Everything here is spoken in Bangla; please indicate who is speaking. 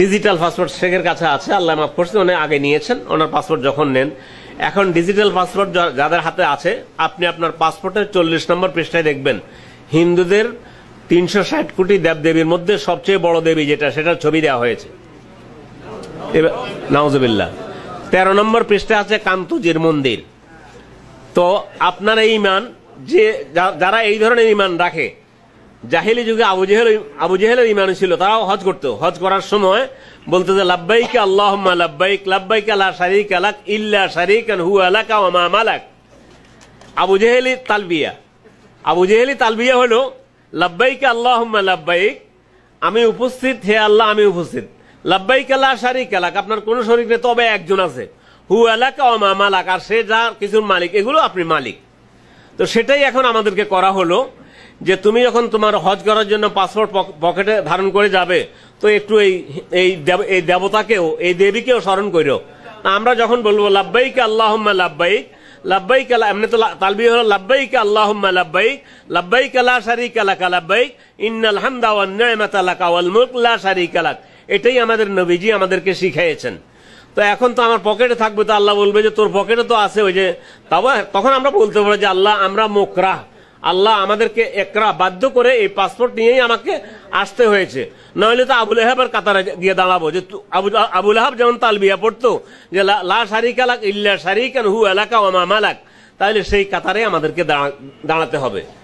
Speaker 1: ডিজিটাল পাসপোর্ট শেখের কাছে আছে, আল্লাহ মাফ করছে, উনি আগে নিয়েছেন, ওনার পাসপোর্ট যখন নেন। এখন ডিজিটাল পাসপোর্ট যাদের হাতে আছে, আপনি আপনার পাসপোর্টের চল্লিশ নম্বর পৃষ্ঠায় দেখবেন। হিন্দুদের তিনশো ষাট কোটি দেবদেবীর মধ্যে সবচেয়ে বড় দেবী যেটা, সেটার ছবি দেওয়া হয়েছে। তেরো নম্বর পৃষ্ঠা আছে কান্তুজির মন্দির। তো আপনার এই ইমান যে যারা এই ধরনের ইমান রাখে জাহিলি যুগে আবু জেহেল, আবু ইমান ছিল, তারাও হজ করতো। হজ করার সময় বলতো যে, লাব্বাইক আল্লাহ লাব্বাইক লাব্বাইক আলা শারিক আলাক ইল্লা শারিক হু আলাকা ওয়া মা মালাক। আবু জেহেলি তালবিয়া। আবু জেহেলি তালবিয়া হলো, লাব্বাইক আল্লাহ লাব্বাইক, আমি উপস্থিত, হে আল্লাহ, আমি উপস্থিত। লাব্বাইক আল্লাহ শারিক আলাক আপনার কোন শরীর তবে একজন আছে। হু এলাকা ও মা মালাক, আর সে যা কিছুর মালিক, এগুলো আপনি মালিক। তো সেটাই এখন আমাদেরকে করা হলো। যে তুমি যখন তোমার হজ করার জন্য পাসপোর্ট পক- পকেটে ধারণ করে যাবে, তো একটু এই এই এই দেবতাকেও, এই দেবীকেও স্মরণ করো আমরা যখন বলব, লাব্বাইক আল্লাহুম্মা লাব্বাইক লাব্বাইক আল্লাহ এমনি তো তালবি হলো, লাব্বাইক আল্লাহুম্মা লাব্বাইক লাব্বাইক লা শারীকা লাকা লাব্বাইক, ইন্নাল হামদা ওয়ান নি'মাতা লাকা ওয়াল মুলক, লা এটাই আমাদের নবীজি আমাদেরকে শিখিয়েছেন তো এখন তো আমার পকেটে থাকবে, তো আল্লাহ বলবে যে, তোর পকেটে তো আছে ওই যে তখন আমরা বলতে পারি যে, আল্লাহ, আমরা মোকরা আল্লাহ আমাদেরকে একরা বাধ্য করে এই পাসপোর্ট নিয়েই আমাকে আসতে হয়েছে। নইলে তো আবুল আহাবের কাতারে গিয়ে দাঁড়াবো যে আবুল আহাব যেমন তালবিয়া পড়তো, যে লা- ইল্লা শারিক হু এলাকা ও মালাক তাহলে সেই কাতারে আমাদেরকে দাঁড়া- দাঁড়াতে হবে।